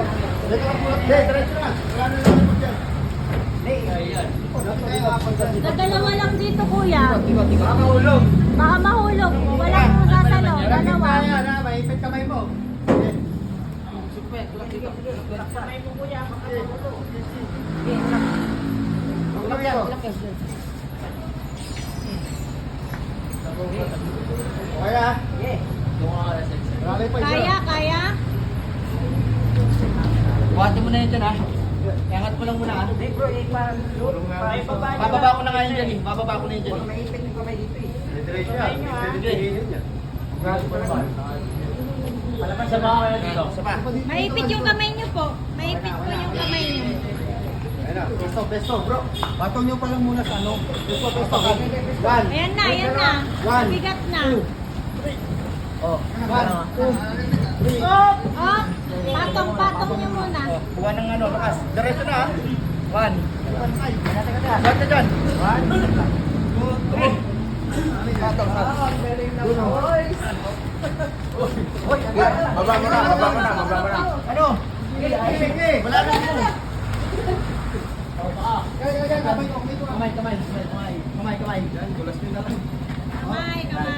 diretso na. Wala na lang dito, kuya. Baka mahulog. Baka mahulog. Walang sasalo. Dalawa. Yan, ha? Maipit kamay mo. Tulog yan. Kaya? Marami pa isa. Kaya, kaya. Buhati mo na yun dyan ha. Iangat mo lang muna ha. Bababa ko na nga yun dyan eh. Bababa ko na yun dyan eh. Diretso yan. Diretso yan. Palaman sa mga kayo dito. Isa pa. Maipit yung kamay niyo po. Maipit po yung kamay niyo. Pesto, pesto, bro. Batong nyo pa lang muna sa ano. Pesto, pesto. One. Ayan na, ayan na. One. Bigat na. Oh. One, two, three. Patong niyo Buwan ng ano, lakas. Diretso na ha. One. Na dyan. One. Two, three. Patong, patong. Baba mo na, baba mo na, baba mo na. Ano? Wala na kaya, kamay kamay. Kamay, kamay, kamay. Kamay. Kamay, kamay.